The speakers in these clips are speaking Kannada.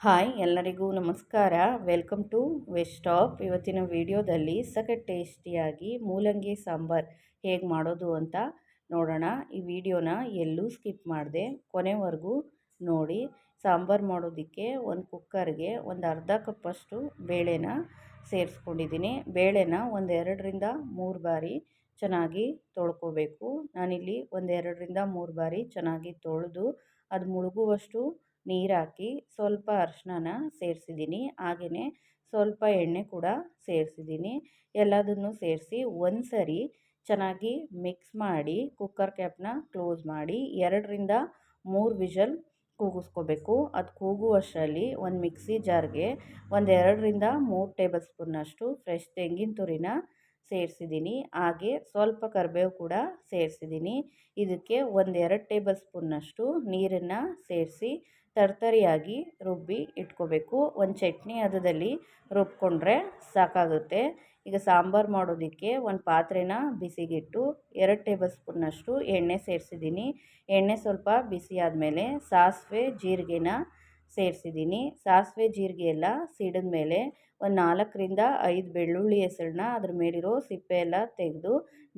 ಹಾಯ್, ಎಲ್ಲರಿಗೂ ನಮಸ್ಕಾರ. ವೆಲ್ಕಮ್ ಟು ವೆಸ್ಟ್ ಸ್ಟಾಪ್ ಇವತ್ತಿನ ವಿಡಿಯೋದಲ್ಲಿ ಸಖತ್ ಟೇಸ್ಟಿಯಾಗಿ ಮೂಲಂಗಿ ಸಾಂಬಾರ್ ಹೇಗೆ ಮಾಡೋದು ಅಂತ ನೋಡೋಣ. ಈ ವಿಡಿಯೋನ ಎಲ್ಲೂ ಸ್ಕಿಪ್ ಮಾಡಿದೆ, ಕೊನೆವರೆಗೂ ನೋಡಿ. ಸಾಂಬಾರು ಮಾಡೋದಕ್ಕೆ ಒಂದು ಕುಕ್ಕರ್ಗೆ ಒಂದು ಅರ್ಧ ಕಪ್ಪಷ್ಟು ಬೇಳೆನ ಸೇರಿಸ್ಕೊಂಡಿದ್ದೀನಿ. ಬೇಳೆನ ಒಂದು ಎರಡರಿಂದ ಮೂರು ಬಾರಿ ಚೆನ್ನಾಗಿ ತೊಳ್ಕೊಬೇಕು. ನಾನಿಲ್ಲಿ ಒಂದೆರಡರಿಂದ ಮೂರು ಬಾರಿ ಚೆನ್ನಾಗಿ ತೊಳೆದು ಅದು ಮುಳುಗುವಷ್ಟು ನೀರು ಹಾಕಿ ಸ್ವಲ್ಪ ಅರಿಶಿನ ಸೇರಿಸಿದ್ದೀನಿ. ಹಾಗೆಯೇ ಸ್ವಲ್ಪ ಎಣ್ಣೆ ಕೂಡ ಸೇರಿಸಿದ್ದೀನಿ. ಎಲ್ಲದನ್ನು ಸೇರಿಸಿ ಒಂದು ಸರಿ ಚೆನ್ನಾಗಿ ಮಿಕ್ಸ್ ಮಾಡಿ ಕುಕ್ಕರ್ ಕ್ಯಾಪ್ನ ಕ್ಲೋಸ್ ಮಾಡಿ, ಎರಡರಿಂದ ಮೂರು ವಿಷಲ್ ಕೂಗಿಸ್ಕೋಬೇಕು. ಅದು ಕೂಗುವಷ್ಟರಲ್ಲಿ ಒಂದು ಮಿಕ್ಸಿ ಜಾರ್ಗೆ ಒಂದು ಎರಡರಿಂದ ಮೂರು ಟೇಬಲ್ ಸ್ಪೂನ್ನಷ್ಟು ಫ್ರೆಶ್ ತೆಂಗಿನ ತುರಿನ ಸೇರಿಸಿದ್ದೀನಿ. ಹಾಗೆ ಸ್ವಲ್ಪ ಕರಿಬೇವು ಕೂಡ ಸೇರಿಸಿದ್ದೀನಿ. ಇದಕ್ಕೆ ಒಂದೆರಡು ಟೇಬಲ್ ಸ್ಪೂನ್ನಷ್ಟು ನೀರನ್ನು ಸೇರಿಸಿ ತರ್ತರಿಯಾಗಿ ರುಬ್ಬಿ ಇಟ್ಕೋಬೇಕು. ಒಂದು ಚಟ್ನಿ ಹದದಲ್ಲಿ ರುಬ್ಕೊಂಡ್ರೆ ಸಾಕಾಗುತ್ತೆ. ಈಗ ಸಾಂಬಾರು ಮಾಡೋದಕ್ಕೆ ಒಂದು ಪಾತ್ರೆನ ಬಿಸಿಗಿಟ್ಟು ಎರಡು ಟೇಬಲ್ ಸ್ಪೂನ್ನಷ್ಟು ಎಣ್ಣೆ ಸೇರಿಸಿದ್ದೀನಿ. ಎಣ್ಣೆ ಸ್ವಲ್ಪ ಬಿಸಿ ಆದಮೇಲೆ ಸಾಸಿವೆ, ಜೀರಿಗೆನ ಸೇರಿಸಿದ್ದೀನಿ. ಸಾಸಿವೆ, ಜೀರಿಗೆ ಎಲ್ಲ ಸಿಡಿದ ಮೇಲೆ ಒಂದು ನಾಲ್ಕರಿಂದ ಐದು ಬೆಳ್ಳುಳ್ಳಿ ಹೆಸರನ್ನ ಅದ್ರ ಮೇಲಿರೋ ಸಿಪ್ಪೆ ಎಲ್ಲ ತೆಗೆದು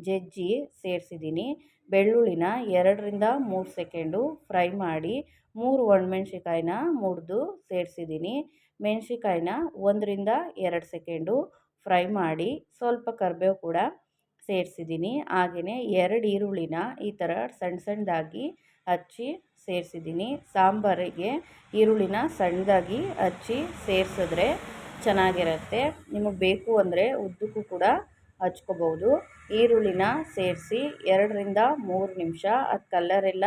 ಜಜ್ಜಿ ಸೇರಿಸಿದ್ದೀನಿ. ಬೆಳ್ಳುಳ್ಳಿನ ಎರಡರಿಂದ ಮೂರು ಸೆಕೆಂಡು ಫ್ರೈ ಮಾಡಿ ಮೂರು ಒಣಮೆಣ್ಸಿಕಾಯಿನ ಮುರಿದು ಸೇರಿಸಿದ್ದೀನಿ. ಮೆಣ್ಸಿಕಾಯಿನ ಒಂದರಿಂದ ಎರಡು ಸೆಕೆಂಡು ಫ್ರೈ ಮಾಡಿ ಸ್ವಲ್ಪ ಕರಿಬೇವು ಕೂಡ ಸೇರಿಸಿದ್ದೀನಿ. ಹಾಗೆಯೇ ಎರಡು ಈರುಳ್ಳಿನ ಈ ಥರ ಸಣ್ಣ ಸಣ್ಣದಾಗಿ ಹಚ್ಚಿ ಸೇರಿಸಿದ್ದೀನಿ. ಸಾಂಬಾರಿಗೆ ಈರುಳ್ಳಿನ ಸಣ್ಣದಾಗಿ ಹಚ್ಚಿ ಸೇರಿಸಿದ್ರೆ ಚೆನ್ನಾಗಿರುತ್ತೆ. ನಿಮಗೆ ಬೇಕು ಅಂದರೆ ಉದ್ದಕ್ಕೂ ಕೂಡ ಹಚ್ಕೋಬೋದು. ಈರುಳ್ಳಿನ ಸೇರಿಸಿ ಎರಡರಿಂದ ಮೂರು ನಿಮಿಷ, ಅದು ಕಲ್ಲರೆಲ್ಲ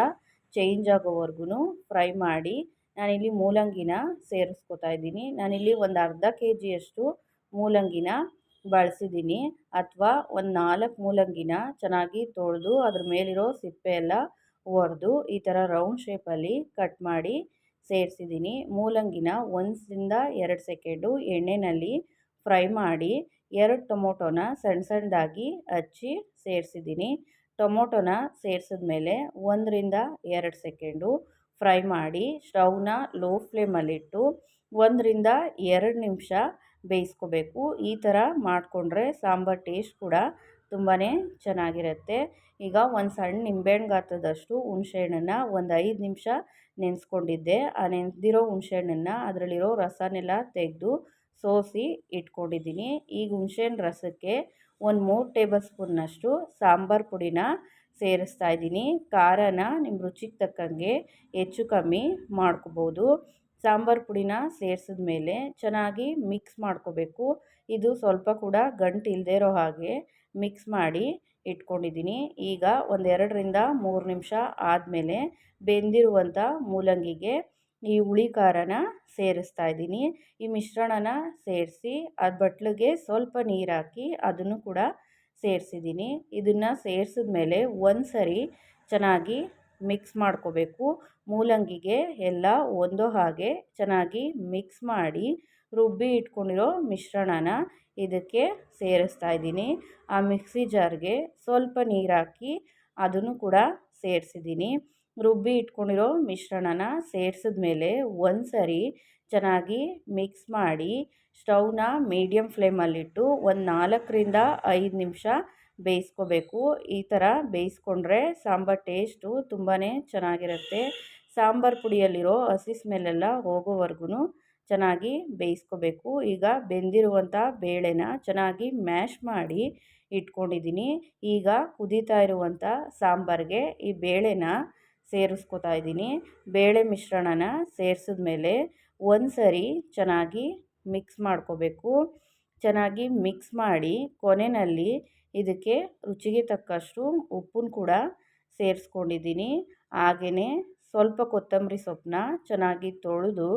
ಚೇಂಜ್ ಆಗೋವರೆಗೂ ಫ್ರೈ ಮಾಡಿ ನಾನಿಲ್ಲಿ ಮೂಲಂಗಿನ ಸೇರಿಸ್ಕೊತಾ ಇದ್ದೀನಿ. ನಾನಿಲ್ಲಿ ಒಂದು ಅರ್ಧ ಕೆ ಜಿಯಷ್ಟು ಮೂಲಂಗಿನ ಬಳಸಿದ್ದೀನಿ. ಅಥವಾ ಒಂದು ನಾಲ್ಕು ಮೂಲಂಗಿನ ಚೆನ್ನಾಗಿ ತೊಳೆದು ಅದ್ರ ಮೇಲಿರೋ ಸಿಪ್ಪೆ ಎಲ್ಲ ಒಡೆದು ಈ ಥರ ರೌಂಡ್ ಶೇಪಲ್ಲಿ ಕಟ್ ಮಾಡಿ ಸೇರಿಸಿದ್ದೀನಿ. ಮೂಲಂಗಿನ ಒಂದರಿಂದ ಎರಡು ಸೆಕೆಂಡು ಎಣ್ಣೆಯಲ್ಲಿ ಫ್ರೈ ಮಾಡಿ ಎರಡು ಟೊಮೊಟೊನ ಸಣ್ಣ ಸಣ್ಣದಾಗಿ ಹಚ್ಚಿ ಸೇರಿಸಿದ್ದೀನಿ. ಟೊಮೊಟೊನ ಸೇರಿಸಿದ್ಮೇಲೆ ಒಂದರಿಂದ ಎರಡು ಸೆಕೆಂಡು ಫ್ರೈ ಮಾಡಿ, ಸ್ಟೌವ್ನ ಲೋ ಫ್ಲೇಮಲ್ಲಿಟ್ಟು ಒಂದರಿಂದ ಎರಡು ನಿಮಿಷ ಬೇಯಿಸ್ಕೋಬೇಕು. ಈ ಥರ ಮಾಡಿಕೊಂಡ್ರೆ ಸಾಂಬಾರು ಟೇಸ್ಟ್ ಕೂಡ ತುಂಬಾ ಚೆನ್ನಾಗಿರುತ್ತೆ. ಈಗ ಒಂದು ಸಣ್ಣ ನಿಂಬೆಹಣ್ಣು ಗಾತ್ರದಷ್ಟು ಹುಣಸೆಹಣ್ಣನ್ನು ಒಂದು ಐದು ನಿಮಿಷ ನೆನೆಸ್ಕೊಂಡಿದ್ದೆ. ಆ ನೆನೆದಿರೋ ಹುಣಸೆಹಣ್ಣನ್ನು ಅದರಲ್ಲಿರೋ ರಸನೆಲ್ಲ ತೆಗೆದು ಸೋಸಿ ಇಟ್ಕೊಂಡಿದ್ದೀನಿ. ಈಗ ಹುಣಸೆಹಣ್ಣು ರಸಕ್ಕೆ ಒಂದು ಮೂರು ಟೇಬಲ್ ಸ್ಪೂನ್ನಷ್ಟು ಸಾಂಬಾರು ಪುಡಿನ ಸೇರಿಸ್ತಾ ಇದ್ದೀನಿ. ಖಾರನ ನಿಮ್ಮ ರುಚಿಗೆ ತಕ್ಕಂಗೆ ಹೆಚ್ಚು ಕಮ್ಮಿ ಮಾಡ್ಕೋಬೋದು. ಸಾಂಬಾರು ಪುಡಿನ ಸೇರಿಸಿದ ಮೇಲೆ ಚೆನ್ನಾಗಿ ಮಿಕ್ಸ್ ಮಾಡ್ಕೋಬೇಕು. ಇದು ಸ್ವಲ್ಪ ಕೂಡ ಗಂಟು ಇಲ್ಲದೇ ಇರೋ ಹಾಗೆ ಮಿಕ್ಸ್ ಮಾಡಿ ಇಟ್ಕೊಂಡಿದ್ದೀನಿ. ಈಗ ಒಂದೆರಡರಿಂದ ಮೂರು ನಿಮಿಷ ಆದಮೇಲೆ ಬೆಂದಿರುವಂಥ ಮೂಲಂಗಿಗೆ ಈ ಹುಳಿ ಖಾರನ ಸೇರಿಸ್ತಾ ಇದ್ದೀನಿ. ಈ ಮಿಶ್ರಣನ ಸೇರಿಸಿ ಅದು ಬಟ್ಲಿಗೆ ಸ್ವಲ್ಪ ನೀರು ಹಾಕಿ ಅದನ್ನು ಕೂಡ ಸೇರಿಸಿದ್ದೀನಿ. ಇದನ್ನು ಸೇರಿಸಿದ ಮೇಲೆ ಒಂದು ಸರಿ ಚೆನ್ನಾಗಿ ಮಿಕ್ಸ್ ಮಾಡ್ಕೋಬೇಕು. ಮೂಲಂಗಿಗೆ ಎಲ್ಲ ಒಂದೋ ಹಾಗೆ ಚೆನ್ನಾಗಿ ಮಿಕ್ಸ್ ಮಾಡಿ ರುಬ್ಬಿ ಇಟ್ಕೊಂಡಿರೋ ಮಿಶ್ರಣನ ಇದಕ್ಕೆ ಸೇರಿಸ್ತಾ ಇದ್ದೀನಿ. ಆ ಮಿಕ್ಸಿ ಜಾರ್ಗೆ ಸ್ವಲ್ಪ ನೀರು ಹಾಕಿ ಅದನ್ನು ಕೂಡ ಸೇರಿಸಿದ್ದೀನಿ. ರುಬ್ಬಿ ಇಟ್ಕೊಂಡಿರೋ ಮಿಶ್ರಣನ ಸೇರಿಸಿದ ಮೇಲೆ ಒಂದು ಸರಿ ಚೆನ್ನಾಗಿ ಮಿಕ್ಸ್ ಮಾಡಿ ಸ್ಟೌವ್ನ ಮೀಡಿಯಮ್ ಫ್ಲೇಮಲ್ಲಿಟ್ಟು ಒಂದು ನಾಲ್ಕರಿಂದ ಐದು ನಿಮಿಷ ಬೇಯಿಸ್ಕೋಬೇಕು. ಈ ಥರ ಬೇಯಿಸ್ಕೊಂಡ್ರೆ ಸಾಂಬಾರು ಟೇಸ್ಟು ತುಂಬಾ ಚೆನ್ನಾಗಿರುತ್ತೆ. ಸಾಂಬಾರು ಪುಡಿಯಲ್ಲಿರೋ ಹಸಿ ಸ್ಮೆಲ್ಲೆಲ್ಲ ಹೋಗೋವರೆಗೂ ಚೆನ್ನಾಗಿ ಬೇಯಿಸ್ಕೋಬೇಕು. ಈಗ ಬೆಂದಿರುವಂಥ ಬೇಳೆನ ಚೆನ್ನಾಗಿ ಮ್ಯಾಶ್ ಮಾಡಿ ಇಟ್ಕೊಂಡಿದ್ದೀನಿ. ಈಗ ಕುದೀತಾ ಇರುವಂಥ ಸಾಂಬಾರಿಗೆ ಈ ಬೇಳೆನ ಸೇರಿಸ್ಕೊತಾ ಇದ್ದೀನಿ. ಬೇಳೆ ಮಿಶ್ರಣನ ಸೇರಿಸಿದ್ಮೇಲೆ ಒಂದು ಸರಿ ಚೆನ್ನಾಗಿ ಮಿಕ್ಸ್ ಮಾಡ್ಕೋಬೇಕು. ಚೆನ್ನಾಗಿ ಮಿಕ್ಸ್ ಮಾಡಿ ಕೊನೆಯಲ್ಲಿ ಇದಕ್ಕೆ ರುಚಿಗೆ ತಕ್ಕಷ್ಟು ಉಪ್ಪನ್ನು ಕೂಡ ಸೇರಿಸ್ಕೊಂಡಿದ್ದೀನಿ. ಹಾಗೆಯೇ ಸ್ವಲ್ಪ ಕೊತ್ತಂಬರಿ ಸೊಪ್ಪನ್ನ ಚೆನ್ನಾಗಿ ತೊಳೆದು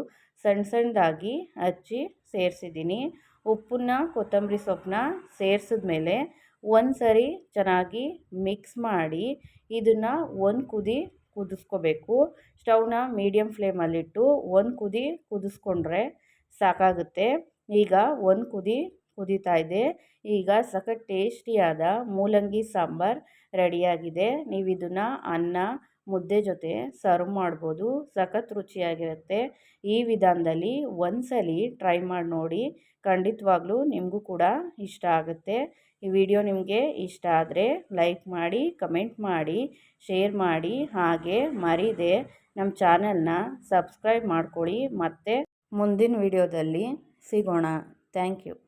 ಸಣ್ಣ ಸಣ್ಣದಾಗಿ ಹಚ್ಚಿ ಸೇರಿಸಿದ್ದೀನಿ. ಉಪ್ಪನ್ನ, ಕೊತ್ತಂಬರಿ ಸೊಪ್ಪನ್ನ ಸೇರಿಸಿದ್ಮೇಲೆ ಒಂದು ಸರಿ ಚೆನ್ನಾಗಿ ಮಿಕ್ಸ್ ಮಾಡಿ ಇದನ್ನು ಒಂದು ಕುದಿ ಕುದಿಸ್ಕೋಬೇಕು. ಸ್ಟೌವ್ನ ಮೀಡಿಯಮ್ ಫ್ಲೇಮಲ್ಲಿಟ್ಟು ಒಂದು ಕುದಿ ಕುದಿಸ್ಕೊಂಡ್ರೆ ಸಾಕಾಗುತ್ತೆ. ಈಗ ಒಂದು ಕುದಿ ಕುದೀತಾ ಇದೆ. ಈಗ ಸಖತ್ ಟೇಸ್ಟಿಯಾದ ಮೂಲಂಗಿ ಸಾಂಬಾರು ರೆಡಿಯಾಗಿದೆ. ನೀವು ಇದನ್ನು ಅನ್ನ ಮುದ್ದೆ ಜೊತೆ ಸರ್ವ್ ಮಾಡ್ಬೋದು. ಸಖತ್ ರುಚಿಯಾಗಿರುತ್ತೆ. ಈ ವಿಧಾನದಲ್ಲಿ ಒಂದ್ಸಲಿ ಟ್ರೈ ಮಾಡಿ ನೋಡಿ. ಖಂಡಿತವಾಗ್ಲೂ ನಿಮಗೂ ಕೂಡ ಇಷ್ಟ ಆಗುತ್ತೆ. ಈ ವಿಡಿಯೋ ನಿಮಗೆ ಇಷ್ಟ ಆದರೆ ಲೈಕ್ ಮಾಡಿ, ಕಮೆಂಟ್ ಮಾಡಿ, ಶೇರ್ ಮಾಡಿ. ಹಾಗೆ ಮರೀದೆ ನಮ್ಮ ಚಾನೆಲ್ನ ಸಬ್ಸ್ಕ್ರೈಬ್ ಮಾಡ್ಕೊಳ್ಳಿ. ಮತ್ತು ಮುಂದಿನ ವಿಡಿಯೋದಲ್ಲಿ ಸಿಗೋಣ. Thank you.